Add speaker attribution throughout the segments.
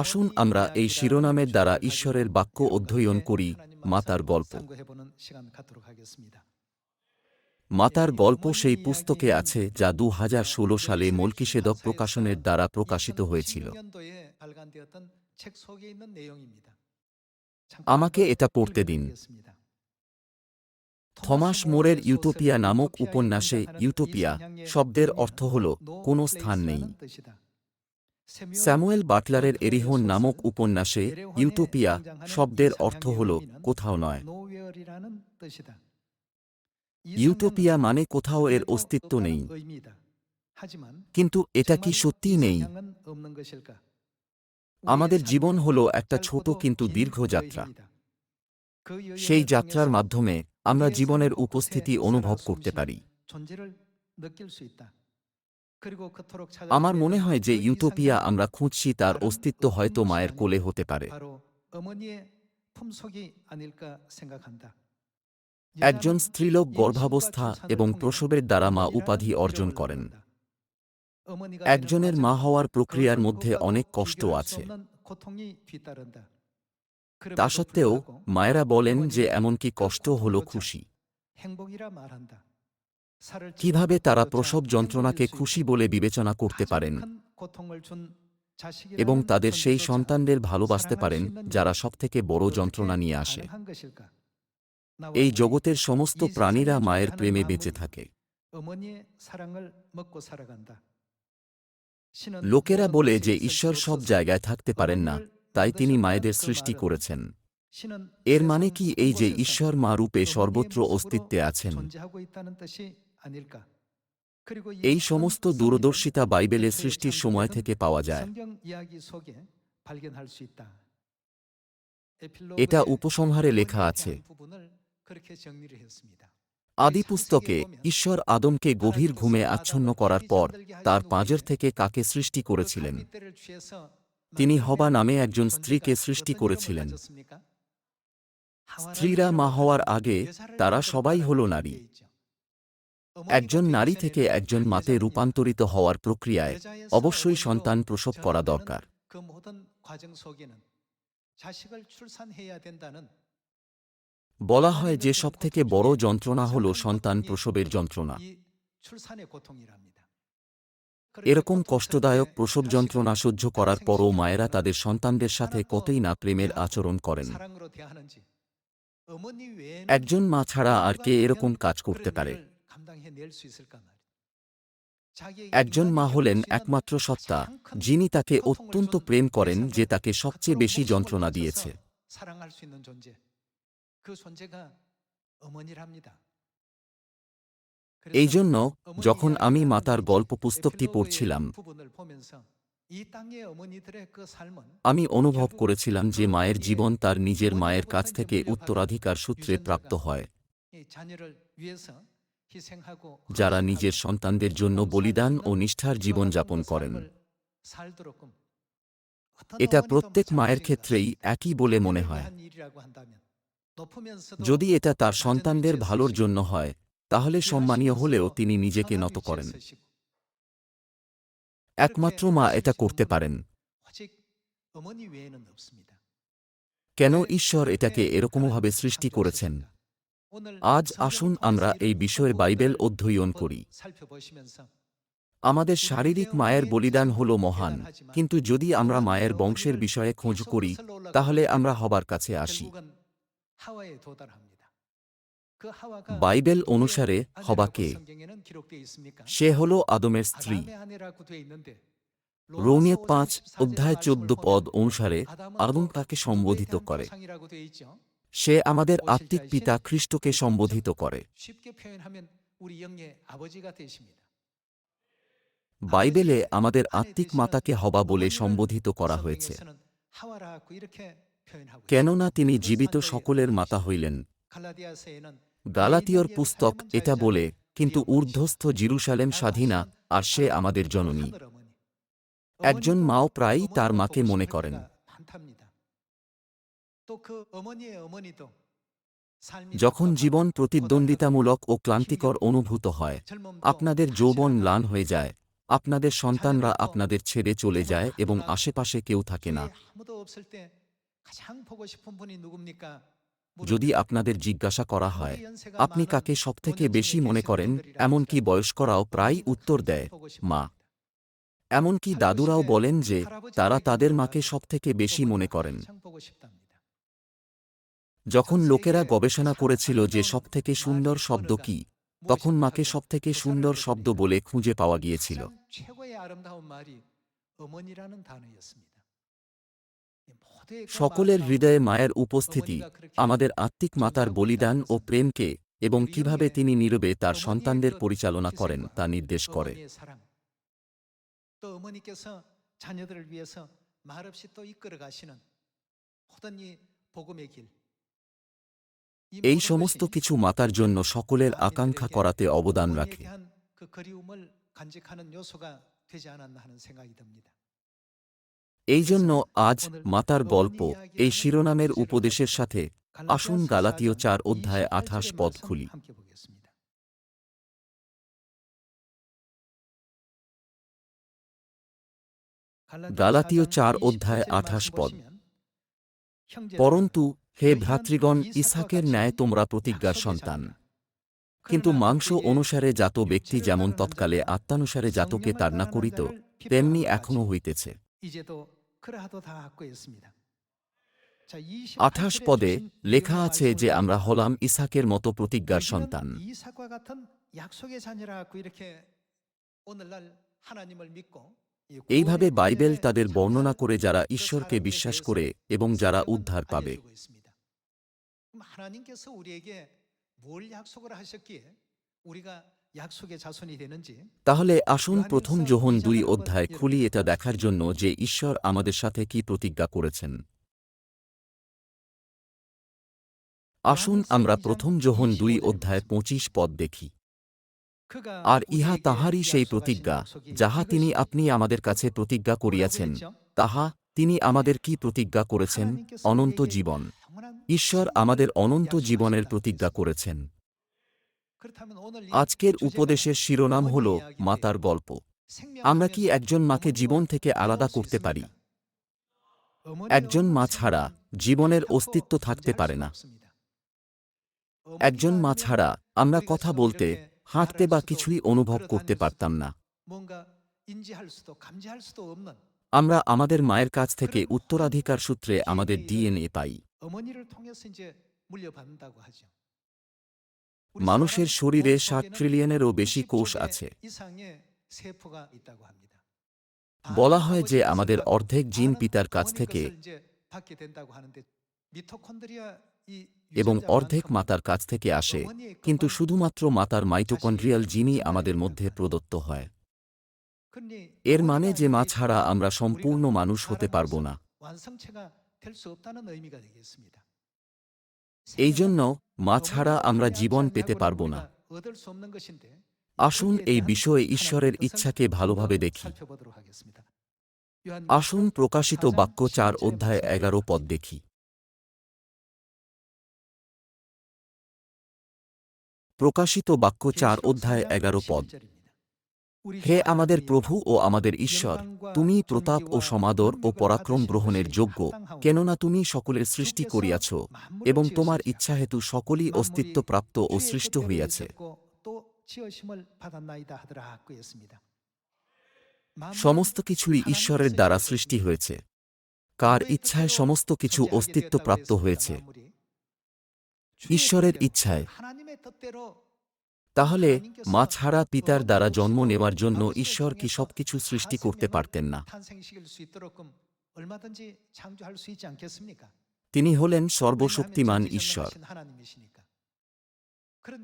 Speaker 1: আসুন আমরা এই শিরোনামের দ্বারা ঈশ্বরের বাক্য অধ্যয়ন করি, মাতার গল্প। মাতার গল্প সেই পুস্তকে আছে যা দু হাজার ষোলো সালে মলকিসেদক প্রকাশনের দ্বারা প্রকাশিত হয়েছিল। আমাকে এটা পড়তে দিন। থমাস মোরের ইউটোপিয়া নামক উপন্যাসে ইউটোপিয়া শব্দের অর্থ হল, কোনো স্থান নেই। স্যামুয়েল বাটলারের এরিহন নামক উপন্যাসে ইউটোপিয়া শব্দের অর্থ হল কোথাও নয়। ইউটোপিয়া মানে কোথাও এর অস্তিত্ব নেই। কিন্তু এটা কি সত্যিই নেই? আমাদের জীবন হল একটা ছোট কিন্তু দীর্ঘ যাত্রা। সেই যাত্রার মাধ্যমে আমরা জীবনের উপস্থিতি অনুভব করতে পারি। আমার মনে হয় যে ইউটোপিয়া আমরা খুঁজছি তার অস্তিত্ব হয়তো মায়ের কোলে হতে পারে। একজন স্ত্রীলোক গর্ভাবস্থা এবং প্রসবের দ্বারা মা উপাধি অর্জন করেন। একজনের মা হওয়ার প্রক্রিয়ার মধ্যে অনেক কষ্ট আছে। তা সত্ত্বেও মায়েরা বলেন যে এমনকি কষ্ট হল খুশি। কীভাবে তারা প্রসব যন্ত্রণাকে খুশি বলে বিবেচনা করতে পারেন এবং তাদের সেই সন্তানদের ভালোবাসতে পারেন যারা সবথেকে বড় যন্ত্রণা নিয়ে আসে। এই জগতের সমস্ত প্রাণীরা মায়ের প্রেমে বেঁচে থাকে। লোকেরা বলে যে ঈশ্বর সব জায়গায় থাকতে পারেন না তাই তিনি মায়েদের সৃষ্টি করেছেন। এর মানে কি এই যে ঈশ্বর মা রূপে সর্বত্র অস্তিত্বে আছেন? এই সমস্ত দূরদর্শিতা বাইবেলের সৃষ্টির সময় থেকে পাওয়া যায়। এটা উপসংহারে লেখা আছে। আদি পুস্তকে ঈশ্বর আদমকে গভীর ঘুমে আচ্ছন্ন করার পর তার পাঁজর থেকে কাকে সৃষ্টি করেছিলেন? তিনি হবা নামে একজন স্ত্রীকে সৃষ্টি করেছিলেন। স্ত্রীরা মা হওয়ার আগে তারা সবাই হল নারী। একজন নারী থেকে একজন মাতে রূপান্তরিত হওয়ার প্রক্রিয়ায় অবশ্যই সন্তান প্রসব করা দরকার। বলা হয় যে সবথেকে বড় যন্ত্রণা হল সন্তান প্রসবের যন্ত্রণা। এরকম কষ্টদায়ক প্রসব যন্ত্রণা সহ্য করার পরও মায়েরা তাদের সন্তানদের সাথে কতই না প্রেমের আচরণ করেন। একজন মা ছাড়া আর কে এরকম কাজ করতে পারে? একজন মা হলেন একমাত্র সত্তা যিনি তাকে অত্যন্ত প্রেম করেন যে তাকে সবচেয়ে বেশি যন্ত্রণা দিয়েছে। এই জন্য যখন আমি মাতার গল্প পুস্তকটি পড়ছিলাম আমি অনুভব করেছিলাম যে মায়ের জীবন তার নিজের মায়ের কাছ থেকে উত্তরাধিকার সূত্রে প্রাপ্ত হয়। যারা নিজের সন্তানদের জন্য বলিদান ও নিষ্ঠার জীবন যাপন করেন এটা প্রত্যেক মায়ের ক্ষেত্রেই একই বলে মনে হয়। যদি এটা তার সন্তানদের ভালোর জন্য হয় তাহলে সম্মানীয় হলেও তিনি নিজেকে নত করেন। একমাত্র মা এটা করতে পারেন। কেন ঈশ্বর এটাকে এরকমভাবে সৃষ্টি করেছেন? আজ আসুন আমরা এই বিষয়ে বাইবেল অধ্যয়ন করি। আমাদের শারীরিক মায়ের বলিদান হল মহান। কিন্তু যদি আমরা মায়ের বংশের বিষয়ে খোঁজ করি তাহলে আমরা হবার কাছে আসি। বাইবেল অনুসারে হবাকে সে হল আদমের স্ত্রী। রৌমিয় পাঁচ অধ্যায় চোদ্দ পদ অনুসারে আদম তাকে সম্বোধিত করে। সে আমাদের আত্মিক পিতা খ্রিস্টকে সম্বোধিত করে। বাইবেলে আমাদের আত্মিক মাতাকে হবা বলে সম্বোধিত করা হয়েছে। কেননা তিনি জীবিত সকলের মাতা হইলেন। গালাতীয়র পুস্তক এটা বলে কিন্তু ঊর্ধ্বস্থ জিরুসালেম স্বাধীনা আর সে আমাদের জননী। একজন মাও প্রায়ই তার মাকে মনে করেন। যখন জীবন প্রতিদ্বন্দ্বিতামূলক ও ক্লান্তিকর অনুভূত হয় আপনাদের যৌবন ম্লান হয়ে যায় আপনাদের সন্তানরা আপনাদের ছেড়ে চলে যায় এবং আশেপাশে কেউ থাকে না। যদি আপনাদের জিজ্ঞাসা করা হয় আপনি কাকে সবথেকে বেশি মনে করেন? এমনকি বয়স্করাও প্রায় উত্তর দেয় মা। এমনকি দাদুরাও বলেন যে তারা তাদের মাকে সবথেকে বেশি মনে করেন। যখন লোকেরা গবেষণা করেছিল যে সবথেকে সুন্দর শব্দ কি তখন মাকে সবথেকে সুন্দর শব্দ বলে খুঁজে পাওয়া গিয়েছিল
Speaker 2: 가장 최고의 아름다운 말이 어머니라는 단어였습니다. 이 모두의 그
Speaker 1: সকলের
Speaker 2: 마음과
Speaker 1: হৃদয়ে মায়ের উপস্থিতি
Speaker 2: 어머니가 그렇게
Speaker 1: আমাদের আত্মিক মাতার বলিদান ও প্রেমকে এবং কিভাবে তিনি নীরবে তার সন্তানদের পরিচালনা করেন তা নির্দেশ করে
Speaker 2: 어머니의 사랑, 또 어머니께서 자녀들을 위해서 말없이 또 이끌어 가시는 모든 이 복음의 길.
Speaker 1: এই সমস্ত কিছু মাতার জন্য সকলের আকাঙ্ক্ষা করাতে অবদান রাখে। এই জন্য আজ মাতার গল্প এই শিরোনামের উপদেশের সাথে আসুন গালাতীয় চার অধ্যায় আঠাশ পদ খুলি। গালাতীয় চার অধ্যায় আঠাশ পদ। পরন্তু হে ভ্রাতৃগণ ইসাকের ন্যায় তোমরা প্রতিজ্ঞার সন্তান। কিন্তু মাংস অনুসারে জাত ব্যক্তি যেমন তৎকালে আত্মানুসারে জাতকে তার না করিত, তেমনি এখনও হইতেছে। আঠাশ পদে লেখা আছে যে আমরা হলাম ইসাকের মতো প্রতিজ্ঞার সন্তান। এইভাবে বাইবেল তাদের বর্ণনা করে যারা ঈশ্বরকে বিশ্বাস করে এবং যারা উদ্ধার পাবে।
Speaker 2: 그럼 하나님께서 우리에게 뭘 약속을 하셨기에 우리가 약속의 자손이 되는지
Speaker 1: তাহলে আসুন প্রথম যোহন দুই অধ্যায় খুলি এটা দেখার জন্য যে ঈশ্বর আমাদের সাথে কি প্রতিজ্ঞা করেছেন আসুন আমরা প্রথম যোহন দুই অধ্যায় পঁচিশ পদ দেখি
Speaker 2: 그가
Speaker 1: আর ইহা
Speaker 2: 우리에게
Speaker 1: তাহারই সেই
Speaker 2: 약속하신
Speaker 1: প্রতিজ্ঞা
Speaker 2: 약속이
Speaker 1: যাহা তিনি
Speaker 2: 그것이
Speaker 1: আপনি আমাদের কাছে প্রতিজ্ঞা
Speaker 2: 뭐라고
Speaker 1: করিয়াছেন
Speaker 2: 했죠?
Speaker 1: তাহা তিনি আমাদের কি প্রতিজ্ঞা করেছেন
Speaker 2: 하나님께서
Speaker 1: অনন্ত
Speaker 2: 우리에게
Speaker 1: জীবন
Speaker 2: 영원한
Speaker 1: ঈশ্বর আমাদের অনন্ত জীবনের প্রতিজ্ঞা করেছেন। আজকের উপদেশের শিরোনাম হল মাতার গল্প। আমরা কি একজন মাকে জীবন থেকে আলাদা করতে পারি? একজন মা ছাড়া জীবনের অস্তিত্ব থাকতে পারে না। একজন মা ছাড়া আমরা কথা বলতে, হাঁটতে বা কিছুই অনুভব করতে পারতাম না। আমরা আমাদের মায়ের কাছ থেকে উত্তরাধিকার সূত্রে আমাদের ডিএনএ পাই।
Speaker 2: 어머니를 통해서 이제 물려받는다고 하죠. 우리
Speaker 1: মানুষের
Speaker 2: 사람
Speaker 1: শরীরে
Speaker 2: 몸
Speaker 1: ষাট
Speaker 2: 속에는
Speaker 1: ট্রিলিয়নেরও বেশি
Speaker 2: 90
Speaker 1: কোষ
Speaker 2: 조개
Speaker 1: আছে
Speaker 2: 이상의 세포가 있다고 합니다.
Speaker 1: বলা হয় যে
Speaker 2: 아버지께서
Speaker 1: আমাদের
Speaker 2: 받고
Speaker 1: অর্ধেক জিন
Speaker 2: 반은
Speaker 1: পিতার কাছ
Speaker 2: 어머니
Speaker 1: থেকে
Speaker 2: 것을 이제 받게 된다고 하는데 미토콘드리아 이
Speaker 1: এবং
Speaker 2: 유전자만큼
Speaker 1: অর্ধেক মাতার কাছ থেকে আসে
Speaker 2: 어머니의
Speaker 1: কিন্তু
Speaker 2: 것만
Speaker 1: শুধুমাত্র মাতার মাইটোকন্ড্রিয়াল জিনই আমাদের মধ্যে প্রদত্ত হয়
Speaker 2: 그러니
Speaker 1: এর মানে
Speaker 2: 어머니가
Speaker 1: যে মা
Speaker 2: 아니기
Speaker 1: ছাড়া
Speaker 2: 때문에
Speaker 1: আমরা
Speaker 2: 우리가
Speaker 1: সম্পূর্ণ মানুষ হতে পারব না এই জন্য মা ছাড়া আমরা জীবন পেতে পারব না আসুন এই বিষয়ে ঈশ্বরের ইচ্ছাকে ভালোভাবে দেখি আসুন প্রকাশিত বাক্য চার অধ্যায় এগারো পদ দেখি প্রকাশিত বাক্য চার অধ্যায় এগারো পদ হে আমাদের প্রভু ও আমাদের ঈশ্বর তুমি প্রতাপ ও সমাদর ও পরাক্রম গ্রহণের যোগ্য কেননা তুমি সকলের সৃষ্টি করিয়াছ এবং তোমার ইচ্ছা হেতু সকলই
Speaker 2: অস্তিত্ব
Speaker 1: প্রাপ্ত ও সৃষ্ট হইয়াছে। সমস্ত কিছুই ঈশ্বরের দ্বারা সৃষ্টি হয়েছে। কার ইচ্ছায় সমস্ত কিছু
Speaker 2: অস্তিত্ব প্রাপ্ত
Speaker 1: হয়েছে। ঈশ্বরের ইচ্ছায়। তাহলে, মা ছাড়া পিতার দ্বারা জন্ম নেওয়ার জন্য ঈশ্বর কি সবকিছু সৃষ্টি করতে পারতেন না? তিনি হলেন সর্বশক্তিমান ঈশ্বর।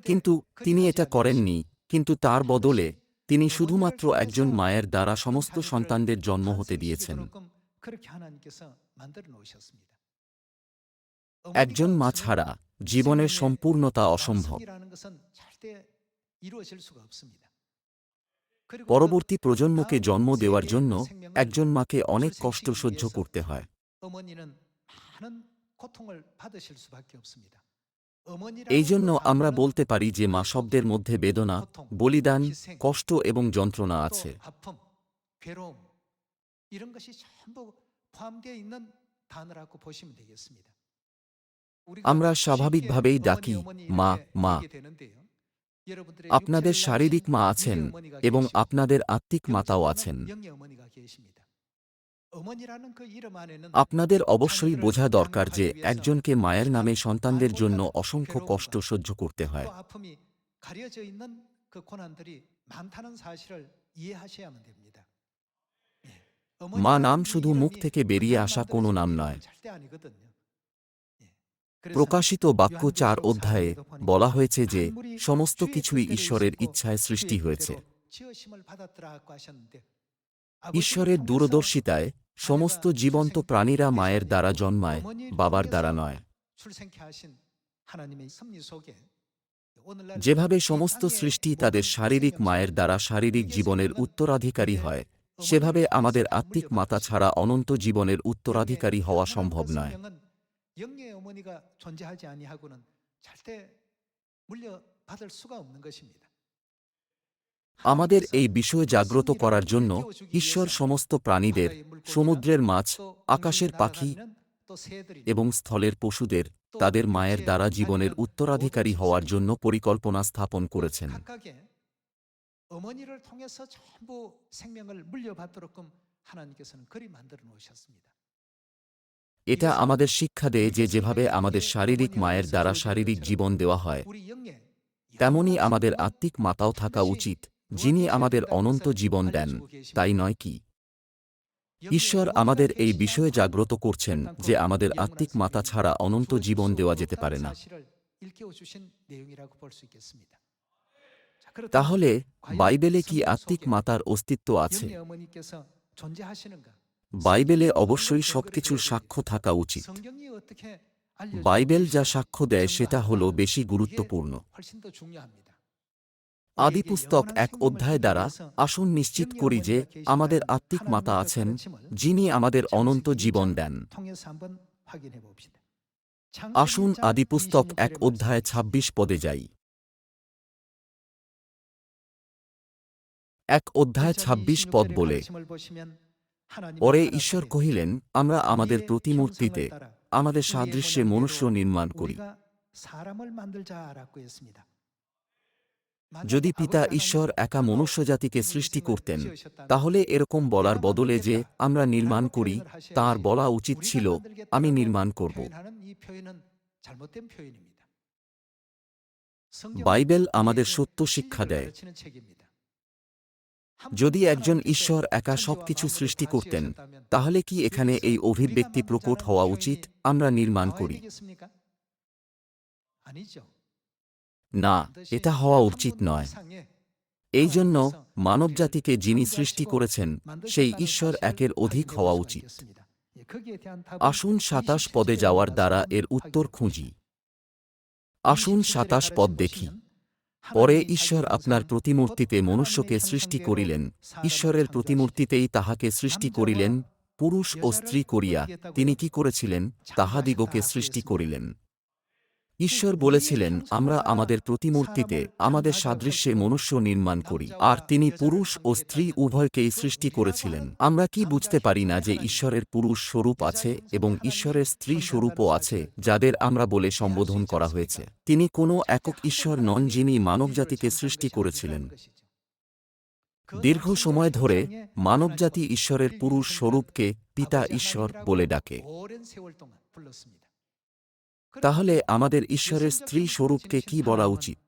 Speaker 1: কিন্তু তিনি এটা করেননি, কিন্তু তার বদলে তিনি শুধুমাত্র একজন মায়ের দ্বারা সমস্ত সন্তানদের জন্ম হতে দিয়েছেন। একজন মা ছাড়া জীবনের সম্পূর্ণতা অসম্ভব। পরবর্তী প্রজন্মকে জন্ম দেওয়ার জন্য একজন মাকে অনেক কষ্ট সহ্য করতে হয়। এই জন্য আমরা বলতে পারি যে মা শব্দের মধ্যে বেদনা বলিদান কষ্ট এবং যন্ত্রণা আছে। আমরা স্বাভাবিকভাবেই ডাকি মা মা। আপনাদের শারীরিক মা আছেন এবং আপনাদের আত্মিক মাতাও আছেন। আপনাদের অবশ্যই বোঝা দরকার যে একজনকে মায়ের নামে সন্তানদের জন্য অসংখ্য কষ্ট সহ্য করতে হয়। মা নাম শুধু মুখ থেকে বেরিয়ে আসা কোনো নাম নয়। প্রকাশিত বাক্য চার অধ্যায়ে বলা হয়েছে যে সমস্ত কিছুই ঈশ্বরের ইচ্ছায় সৃষ্টি হয়েছে। ঈশ্বরের দূরদর্শিতায় সমস্ত জীবন্ত প্রাণীরা মায়ের দ্বারা জন্মায়, বাবার দ্বারা নয়। যেভাবে সমস্ত সৃষ্টি তাদের শারীরিক মায়ের দ্বারা শারীরিক জীবনের উত্তরাধিকারী হয়, সেভাবে আমাদের আত্মিক মাতা ছাড়া অনন্ত জীবনের উত্তরাধিকারী হওয়া সম্ভব নয়।
Speaker 2: 생명은 영의 어머니가 존재하지 아니하고는 절대 물려받을 수가 없는 것입니다.
Speaker 1: আমাদের এই বিষয় জাগ্রত করার জন্য ঈশ্বর সমস্ত প্রাণীদের সমুদ্রের মাছ আকাশের পাখি এবং স্থলের পশুদের তাদের মায়ের দ্বারা জীবনের উত্তরাধিকারী হওয়ার জন্য পরিকল্পনা স্থাপন করেছেন
Speaker 2: 각각의 어머니를 통해서 전부 생명을 물려받도록끔 하나님께서는 그리 만들어 놓으셨습니다.
Speaker 1: এটা আমাদের শিক্ষা দেয় যে যেভাবে আমাদের শারীরিক মায়ের দ্বারা শারীরিক জীবন দেওয়া হয়, তেমনি আমাদের আত্মিক মাতাও থাকা উচিত, যিনি আমাদের অনন্ত জীবন দেন, তাই নয় কি? ঈশ্বর আমাদের এই বিষয়ে জাগ্রত করছেন যে আমাদের আত্মিক মাতা ছাড়া অনন্ত জীবন দেওয়া যেতে পারে না। তাহলে বাইবেলে কি আত্মিক মাতার অস্তিত্ব আছে? বাইবেলে অবশ্যই সবকিছুর সাক্ষ্য থাকা উচিত। বাইবেল যা সাক্ষ্য দেয়, সেটা হল বেশি গুরুত্বপূর্ণ। আদিপুস্তক এক অধ্যায় দ্বারা আসুন নিশ্চিত করি যে আমাদের আত্মিক মাতা আছেন, যিনি আমাদের অনন্ত জীবন দেন। আসুন আদিপুস্তক এক অধ্যায় ২৬ পদে যাই। এক অধ্যায় ২৬ পদ বলে পরে ঈশ্বর কহিলেন আমরা আমাদের প্রতিমূর্তিতে আমাদের সাদৃশ্যে মনুষ্য নির্মাণ করি। যদি পিতা ঈশ্বর একা মনুষ্যজাতিকে সৃষ্টি করতেন তাহলে এরকম বলার বদলে যে আমরা নির্মাণ করি তার বলা উচিত ছিল আমি নির্মাণ করব। বাইবেল আমাদের সত্য শিক্ষা দেয়। যদি একজন ঈশ্বর একা সবকিছু সৃষ্টি করতেন, তাহলে কি এখানে এই অভিব্যক্তি প্রকট হওয়া উচিত? আমরা নির্মাণ করি। না, এটা হওয়া উচিত নয়। এই জন্য মানবজাতিকে যিনি সৃষ্টি করেছেন, সেই ঈশ্বর একের অধিক হওয়া উচিত। আসুন সাতাশ পদে যাওয়ার দ্বারা এর উত্তর খুঁজি। আসুন সাতাশ পদ দেখি। পরে ঈশ্বর আপনার প্রতিমূর্তিতে মনুষ্যকে সৃষ্টি করিলেন। ঈশ্বরের প্রতিমূর্তিতেই তাহাকে সৃষ্টি করিলেন, পুরুষ ও স্ত্রী করিয়া। তিনি কি করেছিলেন? তাহাদিগকে সৃষ্টি করিলেন। ঈশ্বর বলেছিলেন, আমরা আমাদের প্রতিমূর্তিতে, আমাদের সাদৃশ্যে মনুষ্য নির্মাণ করি, আর তিনি পুরুষ ও স্ত্রী উভয়কেই সৃষ্টি করেছিলেন। আমরা কি বুঝতে পারি না যে ঈশ্বরের পুরুষ স্বরূপ আছে এবং ঈশ্বরের স্ত্রী স্বরূপও আছে, যাদের আমরা বলে সম্বোধন করা হয়েছে? তিনি কোনো একক ঈশ্বর নন যিনি মানবজাতিকে সৃষ্টি করেছিলেন। দীর্ঘ সময় ধরে, মানবজাতি ঈশ্বরের পুরুষ স্বরূপকে পিতা ঈশ্বর বলে ডাকে। তাহলে আমাদের ঈশ্বরের স্ত্রী স্বরূপকে কি বলা উচিত?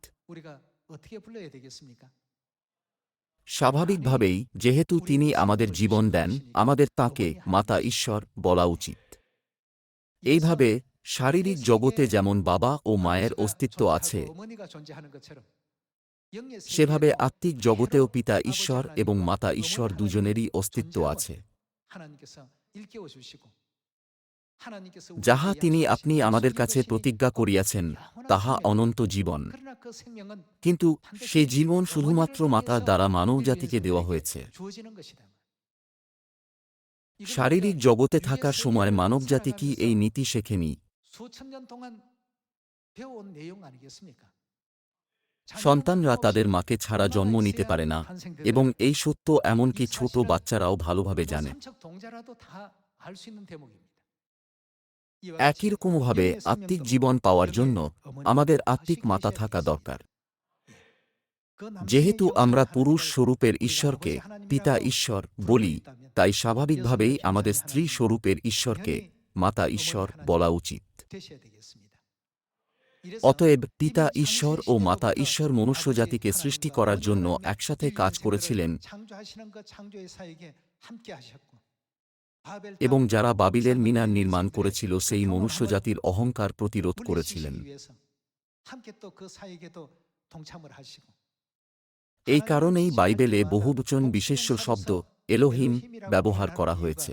Speaker 1: স্বাভাবিকভাবেই, যেহেতু তিনি আমাদের জীবন দেন, আমাদের তাকে মাতা ঈশ্বর বলা উচিত। এইভাবে, শারীরিক জগতে যেমন বাবা ও মায়ের অস্তিত্ব আছে, সেভাবে আত্মিক জগতেও পিতা ঈশ্বর এবং মাতা ঈশ্বর দুজনেরই অস্তিত্ব আছে। যাহা তিনি আপনি আমাদের কাছে প্রতিজ্ঞা করিয়াছেন তাহা অনন্ত জীবন। কিন্তু সেই জীবন শুধুমাত্র মাতার দ্বারা মানবজাতিকে দেওয়া হয়েছে। শারীরিক জগতে থাকার সময় মানবজাতি কি এই নীতি শেখেনি সন্তানরা তাদের মাকে ছাড়া জন্ম নিতে পারে না এবং এই সত্য এমনকি ছোট বাচ্চারাও ভালোভাবে জানে। একই রকমভাবে আত্মিক জীবন পাওয়ার জন্য আমাদের আত্মিক মাতা থাকা দরকার। যেহেতু আমরা পুরুষ স্বরূপের ঈশ্বরকে পিতা ঈশ্বর বলি, তাই স্বাভাবিকভাবেই আমাদের স্ত্রী স্বরূপের ঈশ্বরকে মাতা ঈশ্বর বলা উচিত। অতএব পিতা ঈশ্বর ও মাতা ঈশ্বর মনুষ্যজাতিকে সৃষ্টি করার জন্য একসাথে কাজ করেছিলেন এবং যারা বাবিলের মিনার নির্মাণ করেছিল সেই মনুষ্যজাতির অহংকার প্রতিরোধ করেছিলেন। এই কারণেই বাইবেলে বহুবচন বিশেষ্য শব্দ এলোহিম ব্যবহার করা হয়েছে।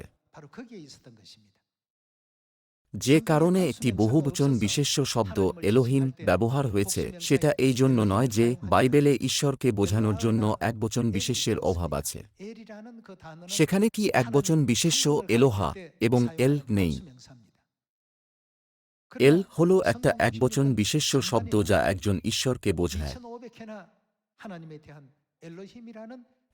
Speaker 1: যে কারণে একটি বহুবচন বিশেষ্য শব্দ এলোহিম ব্যবহার হয়েছে, সেটা এই জন্য নয় যে বাইবেলে ঈশ্বরকে বোঝানোর জন্য একবচন বিশেষ্যের অভাব আছে। সেখানে কি একবচন বিশেষ্য এলোহা এবং এল নেই? এল হল একটা একবচন বিশেষ্য শব্দ যা একজন ঈশ্বরকে বোঝায়।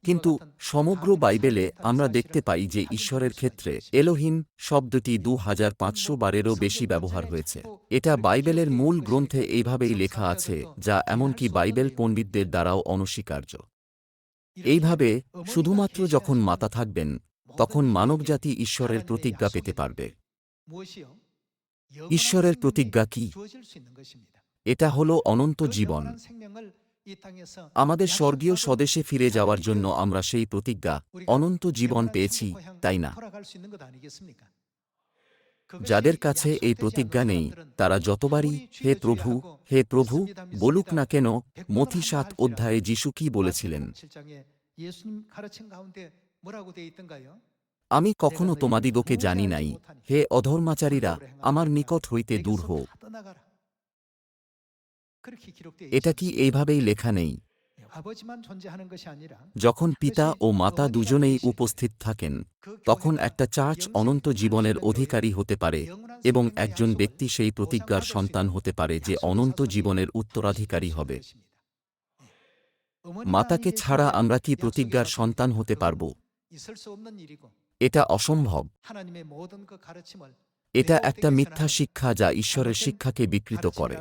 Speaker 1: কিন্তু সমগ্র বাইবেলে আমরা দেখতে পাই যে ঈশ্বরের ক্ষেত্রে এলোহিম শব্দটি দু হাজার পাঁচশো বারেরও বেশি ব্যবহার হয়েছে। এটা বাইবেলের মূল গ্রন্থে এইভাবেই লেখা আছে, যা এমনকি বাইবেল পণ্ডিতদের দ্বারাও অনস্বীকার্য। এইভাবে শুধুমাত্র যখন মাতা থাকবেন, তখন মানবজাতি ঈশ্বরের প্রতিজ্ঞা পেতে পারবে। ঈশ্বরের প্রতিজ্ঞা কি? এটা হল অনন্ত জীবন। আমাদের স্বর্গীয় স্বদেশে ফিরে যাওয়ার জন্য আমরা সেই প্রতিজ্ঞা অনন্ত জীবন পেয়েছি তাই না? যাদের কাছে এই প্রতিজ্ঞা নেই তারা যতবারই হে প্রভু হে প্রভু বলুক না কেন মথি সাত অধ্যায়ে যিশু কি বলেছিলেন? আমি কখনো তোমাদিগকে জানি নাই। হে অধর্মাচারীরা আমার নিকট হইতে দূর হোক এটা কি এইভাবেই লেখা নেই? যখন পিতা ও মাতা দুজনেই উপস্থিত থাকেন তখন একটা চার্চ অনন্ত জীবনের অধিকারী হতে পারে এবং একজন ব্যক্তি সেই প্রতিজ্ঞার সন্তান হতে পারে যে অনন্ত জীবনের উত্তরাধিকারী হবে। মাতাকে ছাড়া আমরা কি প্রতিজ্ঞার সন্তান হতে পারব? এটা অসম্ভব। এটা একটা মিথ্যা শিক্ষা যা ঈশ্বরের শিক্ষাকে বিকৃত করে।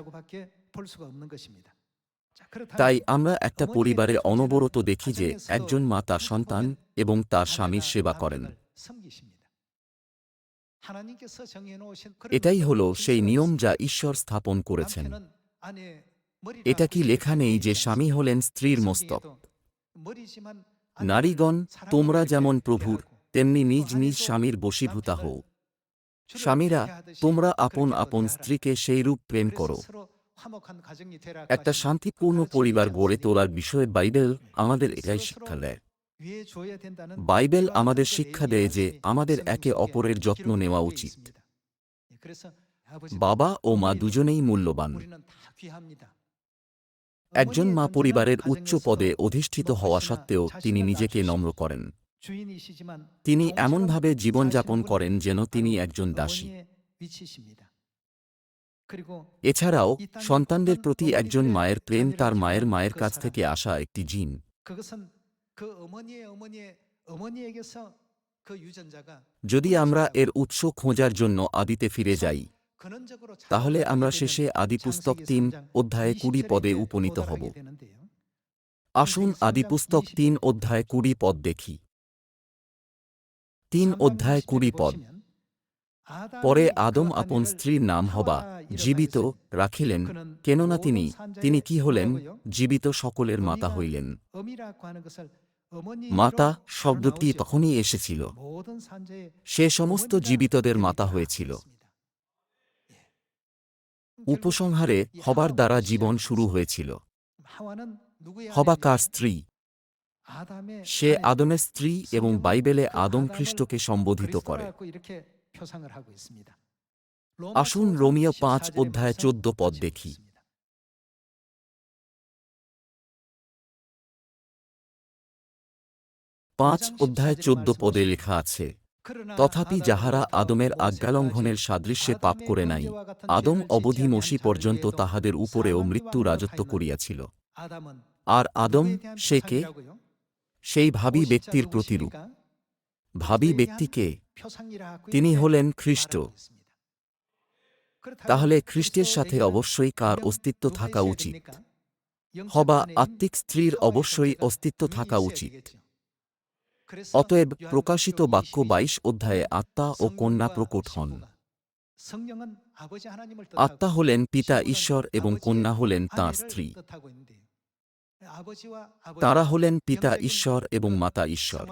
Speaker 1: তাই আমরা একটা পরিবারে অনবরত দেখি যে একজন মা তার সন্তান এবং তার স্বামীর সেবা করেন। এটাই হল সেই নিয়ম যা ঈশ্বর স্থাপন করেছেন। এটা কি লেখা নেই যে স্বামী হলেন স্ত্রীর মস্তক? নারীগণ তোমরা যেমন প্রভুর তেমনি নিজ নিজ স্বামীর বশীভূতা হও। স্বামীরা তোমরা আপন আপন স্ত্রীকে সেই রূপ প্রেম করো। একটা শান্তিপূর্ণ পরিবার গড়ে তোলার বিষয়ে বাইবেল আমাদের এটাই শিক্ষা দেয়। বাইবেল আমাদের শিক্ষা দেয় যে আমাদের একে অপরের যত্ন নেওয়া উচিত। বাবা ও মা দুজনেই মূল্যবান। একজন মা পরিবারের উচ্চ পদে অধিষ্ঠিত হওয়া সত্ত্বেও তিনি নিজেকে নম্র করেন। তিনি এমনভাবে জীবনযাপন করেন যেন তিনি একজন দাসী। এছাড়াও সন্তানদের প্রতি একজন মায়ের প্রেম তার মায়ের মায়ের কাছ থেকে আসা একটি জিন। যদি আমরা এর উৎস খোঁজার জন্য আদিতে ফিরে যাই তাহলে আমরা শেষে আদিপুস্তক তিন অধ্যায়ে কুড়ি পদে উপনীত হব। আসুন আদিপুস্তক তিন অধ্যায় কুড়ি পদ দেখি। তিন অধ্যায় কুড়ি পদ। পরে আদম আপন স্ত্রীর নাম হবা, জীবিত, রাখিলেন, কেননা তিনি তিনি কি হলেন? জীবিত সকলের মাতা হইলেন। মাতা শব্দটি তখনই এসেছিল। সে সমস্ত জীবিতদের মাতা হয়েছিল। উপসংহারে হবার দ্বারা জীবন শুরু হয়েছিল। হবা কার স্ত্রী? সে আদমের স্ত্রী এবং বাইবেলে আদম খ্রিস্টকে সম্বোধিত করে। আসুন রোমিও পাঁচ অধ্যায় চোদ্দ পদ দেখি পাঁচ অধ্যায় চোদ্দ পদে লেখা আছে তথাপি যাহারা আদমের আজ্ঞালঙ্ঘনের সাদৃশ্যে পাপ করে নাই আদম অবধি মসি পর্যন্ত তাহাদের উপরেও মৃত্যু রাজত্ব করিয়াছিল আর আদম সে কে সেই ভাবি ব্যক্তির প্রতিরূপ ভাবি ব্যক্তিকে তিনি হলেন খ্রিস্ট। তাহলে খ্রিস্টের সাথে অবশ্যই কার অস্তিত্ব থাকা উচিত? হবা আত্মিক স্ত্রীর অবশ্যই অস্তিত্ব থাকা উচিত। অতএব প্রকাশিত বাক্য বাইশ অধ্যায়ে আত্মা ও কন্যা প্রকট হন। আত্মা হলেন পিতা ঈশ্বর এবং কন্যা হলেন তাঁর স্ত্রী। তারা হলেন পিতা ঈশ্বর এবং মাতা ঈশ্বর।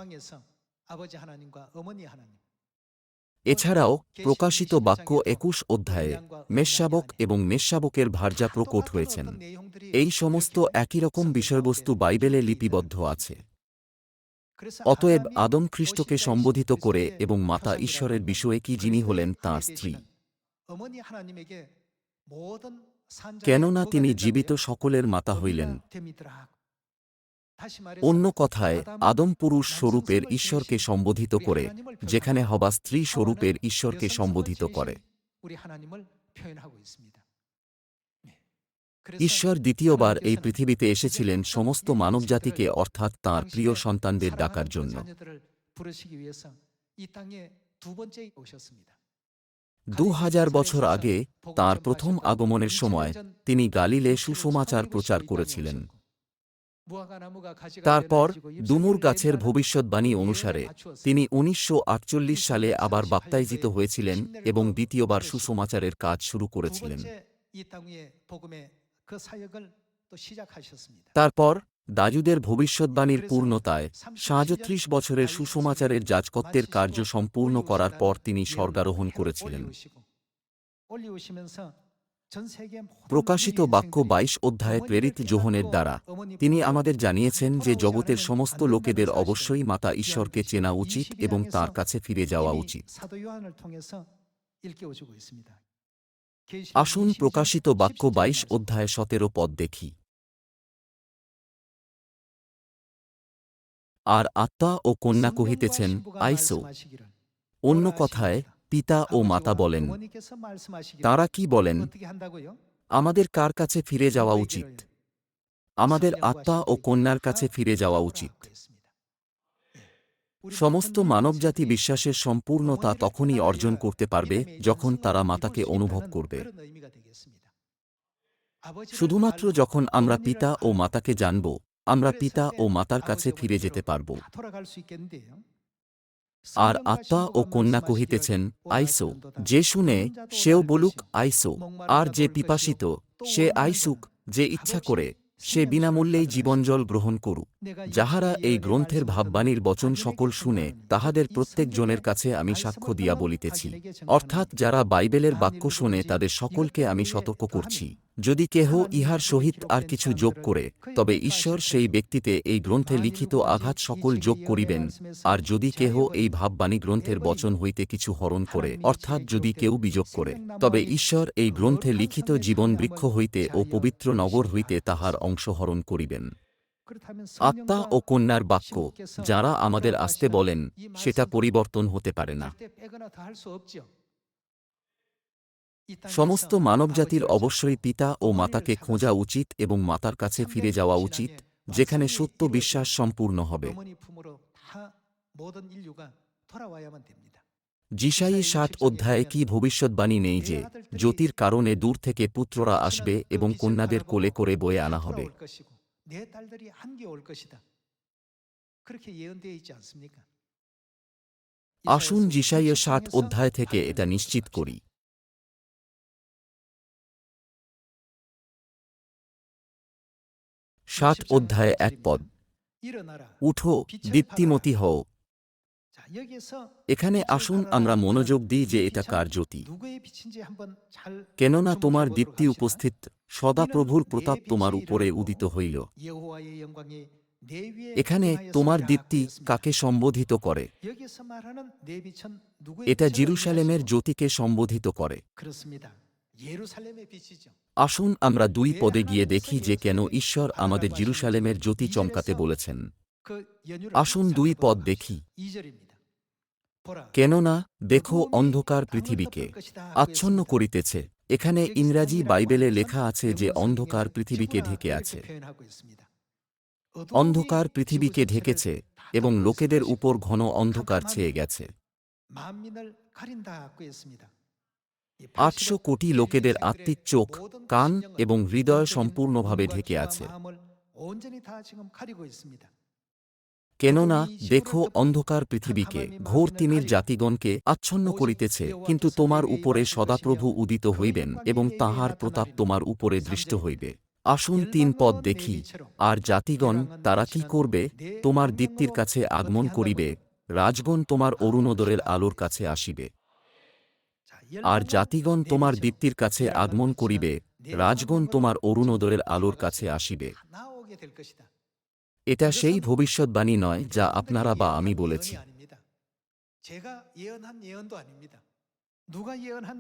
Speaker 1: এছাড়াও প্রকাশিত বাক্য একুশ অধ্যায়ে মেষশাবক এবং মেষশাবকের ভার্যা প্রকট হয়েছেন। এই সমস্ত একই রকম বিষয়বস্তু বাইবেলে লিপিবদ্ধ আছে। অতএব আদম খ্রিস্টকে সম্বোধিত করে এবং মাতা ঈশ্বরের বিষয়ে কি যিনি হলেন তাঁর স্ত্রী। কেননা তিনি জীবিত সকলের মাতা হইলেন। অন্য কথায় আদম পুরুষ স্বরূপের ঈশ্বরকে সম্বোধিত করে যেখানে হবা স্ত্রী স্বরূপের ঈশ্বরকে সম্বোধিত করে। ঈশ্বর দ্বিতীয়বার এই পৃথিবীতে এসেছিলেন সমস্ত মানবজাতিকে অর্থাৎ তাঁর প্রিয় সন্তানদের ডাকার জন্য। দু হাজার বছর আগে তাঁর প্রথম আগমনের সময় তিনি গালিলে সুসমাচার প্রচার করেছিলেন। তারপর ডুমুর গাছের ভবিষ্যৎবাণী অনুসারে তিনি উনিশশো আটচল্লিশ সালে আবার বাপ্তাইজিত হয়েছিলেন এবং দ্বিতীয়বার সুসমাচারের কাজ শুরু করেছিলেন। তারপর দাজুদের ভবিষ্যৎবাণীর পূর্ণতায় সাঁজত্রিশ বছরের সুসমাচারের যাজকত্বের কার্য সম্পূর্ণ করার পর তিনি স্বর্গারোহণ করেছিলেন। প্রকাশিত বাক্য বাইশ অধ্যায়ে প্রেরিত যোহনের দ্বারা। তিনি আমাদের জানিয়েছেন যে জগতের সমস্ত লোকেদের অবশ্যই মাতা ঈশ্বরকে চেনা উচিত এবং তার কাছে ফিরে যাওয়া উচিত। আসুন প্রকাশিত বাক্য বাইশ অধ্যায় সতেরো পদ দেখি। আর আত্মা ও কন্যা কহিতেছেন আইসো। অন্য কথায় পিতা ও মাতা বলেন? তারা কি বলেন আমাদের কার কাছে ফিরে যাওয়া উচিত? আমাদের আত্মা ও কন্যার কাছে ফিরে যাওয়া উচিত? সমস্ত মানবজাতি বিশ্বাসের সম্পূর্ণতা তখনই অর্জন করতে পারবে যখন তারা মাতাকে অনুভব করবে। শুধুমাত্র যখন আমরা পিতা ও মাতাকে জানব আমরা পিতা ও মাতার কাছে ফিরে যেতে পারব। আর আত্মা ও কন্যা কহিতেছেন, আইসো। যে শুনে সেও বলুক, আইসো। আর যে পিপাসিত, সে আইসুক, যে ইচ্ছা করে, সে বিনামূল্যেই জীবনজল গ্রহণ করুক। যাহারা এই গ্রন্থের ভাববাণীর বচন সকল শুনে, তাহাদের প্রত্যেক জনের কাছে আমি সাক্ষ্য দিয়া বলিতেছি। অর্থাৎ যারা বাইবেলের বাক্য শুনে, তাদের সকলকে আমি সতর্ক করছি। যদি কেহ ইহার সহিত আর কিছু যোগ করে, তবে ঈশ্বর সেই ব্যক্তিতে এই গ্রন্থে লিখিত আঘাত সকল যোগ করিবেন। আর যদি কেহ এই ভাববাণী গ্রন্থের বচন হইতে কিছু হরণ করে, অর্থাৎ যদি কেউ বিযোগ করে, তবে ঈশ্বর এই গ্রন্থে লিখিত জীবন বৃক্ষ হইতে ও পবিত্র নগর হইতে তাহার অংশ হরণ করিবেন। আত্মা ও কন্যার বাক্য, যারা আমাদের আসতে বলেন, সেটা পরিবর্তন হতে পারে না। সমস্ত মানবজাতির অবশ্যই পিতা ও মাতাকে খোঁজা উচিত এবং মাতার কাছে ফিরে যাওয়া উচিত যেখানে সত্য বিশ্বাস সম্পূর্ণ হবে। জিসাই ষাট অধ্যায়ে কি ভবিষ্যৎবাণী নেই যে জ্যোতির কারণে দূর থেকে পুত্ররা আসবে এবং কন্যাদের কোলে করে বয়ে আনা হবে। আসুন জিসাইয়ে ষাট অধ্যায় থেকে এটা নিশ্চিত করি। ষাট অধ্যায়ে এক পদ। উঠো দীপ্তিমতী হও। এখানে আসুন আমরা মনোযোগ দিই যে এটা কার জ্যোতি। কেননা তোমার দীপ্তি উপস্থিত সদাপ্রভুর প্রতাপ তোমার উপরে উদিত হইল। এখানে তোমার দীপ্তি কাকে সম্বোধিত করে? এটা জিরুসালেমের জ্যোতিকে সম্বোধিত করে। আসুন আমরা দুই পদে গিয়ে দেখি যে কেন ঈশ্বর আমাদের জিরুসালেমের জ্যোতি চমকাতে বলেছেন। আসুন দুই পদ দেখি। কেননা, দেখো অন্ধকার পৃথিবীকে। আচ্ছন্ন করিতেছে। এখানে ইংরাজি বাইবেলে লেখা আছে যে অন্ধকার পৃথিবীকে ঢেকে আছে। অন্ধকার পৃথিবীকে ঢেকেছে এবং লোকেদের উপর ঘন অন্ধকার ছেয়ে গেছে। আটশো কোটি লোকেদের আত্মিক চোখ, কান এবং হৃদয় সম্পূর্ণভাবে ঢেকে আছে। কেননা, দেখো অন্ধকার পৃথিবীকে, ঘোর তিমির জাতিগণকে আচ্ছন্ন করিতেছে, কিন্তু তোমার উপরে সদাপ্রভু উদিত হইবেন এবং তাহার প্রতাপ তোমার উপরে দৃষ্ট হইবে। আসুন তিন পদ দেখি, আর জাতিগণ, তারা কি করবে? তোমার দীপ্তির কাছে আগমন করিবে, রাজগণ তোমার অরুণোদরের আলোর কাছে আসিবে। আর জাতিগণ তোমার দীপ্তির কাছে আগমন করিবে, রাজগণ তোমার অরুণোদরের আলোর কাছে আসিবে। এটা সেই ভবিষ্যৎবাণী নয় যা আপনারা বা আমি বলেছি।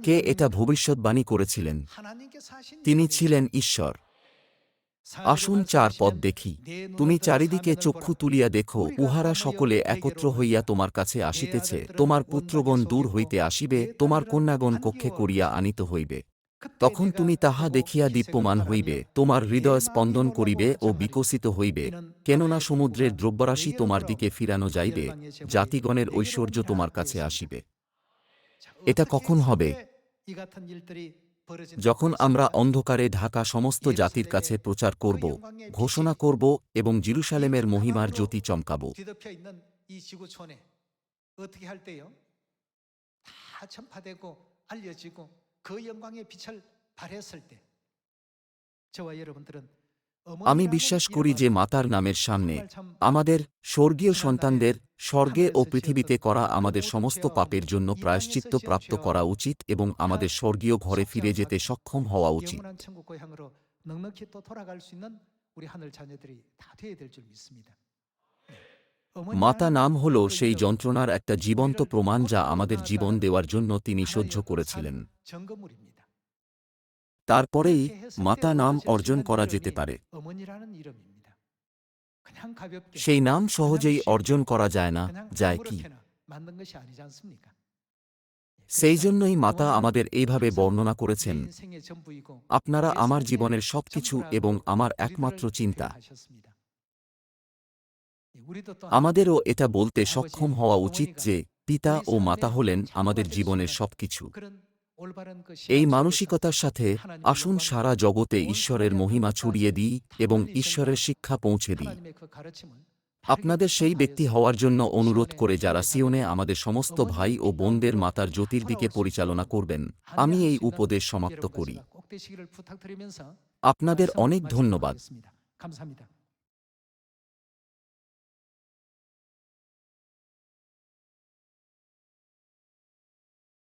Speaker 1: কে এটা ভবিষ্যৎবাণী করেছিলেন? তিনি ছিলেন ঈশ্বর। আসুন চার পদ দেখি। তুমি চারিদিকে চক্ষু তুলিয়া দেখো, উহারা সকলে একত্র হইয়া তোমার কাছে আসিতেছে। তোমার পুত্রগণ দূর হইতে আসিবে, তোমার কন্যাগণ কক্ষে করিয়া আনিত হইবে। তখন তুমি তাহা দেখিয়া দীপ্যমান হইবে, তোমার হৃদয় স্পন্দন করিবে ও বিকশিত হইবে। কেননা সমুদ্রের দ্রব্যরাশি তোমার দিকে ফিরানো যাইবে, জাতিগণের ঐশ্বর্য তোমার কাছে আসিবে। এটা কখন হবে? যখন আমরা অন্ধকারে ঢাকা সমস্ত জাতির কাছে প্রচার করব ঘোষণা করব এবং জিরুসালেমের মহিমার জ্যোতি চমকাব
Speaker 2: 뒤덮여 있는 이 지구촌에 어떻게 할 때요? 다 전파되고 알려지고 그 영광의 빛을 발했을 때 저와 여러분들은
Speaker 1: আমি বিশ্বাস করি যে মাতার নামের সামনে আমাদের স্বর্গীয় সন্তানদের স্বর্গে ও পৃথিবীতে করা আমাদের সমস্ত পাপের জন্য প্রায়শ্চিত্ত প্রাপ্ত করা উচিত এবং আমাদের স্বর্গীয় ঘরে ফিরে যেতে সক্ষম হওয়া উচিত। মাতা নাম হল সেই যন্ত্রণার একটা জীবন্ত প্রমাণ যা আমাদের জীবন দেওয়ার জন্য তিনি সহ্য করেছিলেন। তারপরেই মাতা নাম অর্জন করা যেতে পারে। সেই নাম সহজেই অর্জন করা যায় না যায় কি? সেই জন্যই মাতা আমাদের এইভাবে বর্ণনা করেছেন আপনারা আমার জীবনের সবকিছু এবং আমার একমাত্র চিন্তা। আমাদেরও এটা বলতে সক্ষম হওয়া উচিত যে পিতা ও মাতা হলেন আমাদের জীবনের সবকিছু। এই মানসিকতার সাথে আসুন সারা জগতে ঈশ্বরের মহিমা ছড়িয়ে দিই এবং ঈশ্বরের শিক্ষা পৌঁছে দিই। আপনাদের সেই ব্যক্তি হওয়ার জন্য অনুরোধ করে যারা সিওনে আমাদের সমস্ত ভাই ও বোনদের মাতার জ্যোতির দিকে পরিচালনা করবেন। আমি এই উপদেশ সমাপ্ত করি। আপনাদের অনেক ধন্যবাদ।